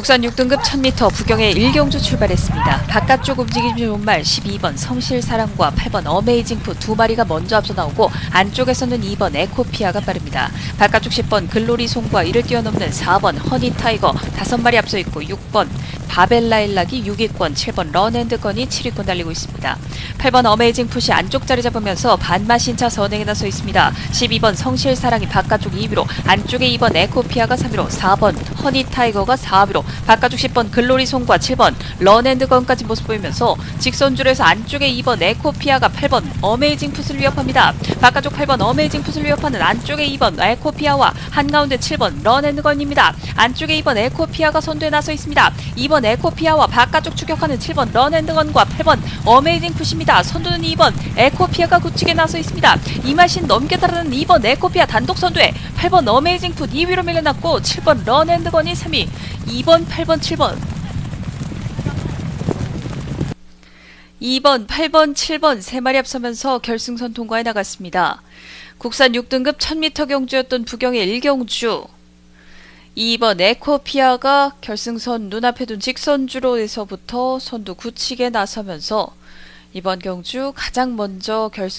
국산 6등급 1000m 부경의 1경주 출발했습니다. 바깥쪽 움직임이 좋은 말 12번 성실사랑과 8번 어메이징푸 두 마리가 먼저 앞서 나오고 안쪽에서는 2번 에코피아가 빠릅니다. 바깥쪽 10번 글로리 송과 이를 뛰어넘는 4번 허니타이거 다섯 마리 앞서 있고 6번 바벨라일락이 6위권, 7번 런앤드건이 7위권 달리고 있습니다. 8번 어메이징 푸시 안쪽 자리 잡으면서 반마신차 선행에 나서 있습니다. 12번 성실사랑이 바깥쪽 2위로, 안쪽에 2번 에코피아가 3위로, 4번 허니타이거가 4위로, 바깥쪽 10번 글로리 송과 7번 런앤드건까지 모습 보이면서 직선줄에서 안쪽에 2번 에코피아가 8번 어메이징 풋을 위협합니다. 바깥쪽 8번 어메이징 풋을 위협하는 안쪽에 2번 에코피아와 한가운데 7번 런앤드건입니다. 안쪽에 2번 에코피아가 선두에 나서 있습니다. 2번 에코피아와 바깥쪽 추격하는 7번 런앤드건과 8번 어메이징 풋입니다. 선두는 2번 에코피아가 굳히게 나서 있습니다. 이마신 넘게 따르는 2번 에코피아 단독 선두에 8번 어메이징 풋 2위로 밀려났고 7번 런앤드건이 3위 2번 8번 7번 2번, 8번, 7번 세 마리 앞서면서 결승선 통과에 나갔습니다. 국산 6등급 1000m 경주였던 부경의 1경주 2번 에코피아가 결승선 눈앞에 둔 직선주로에서부터 선두 굳히게 나서면서 이번 경주 가장 먼저 결승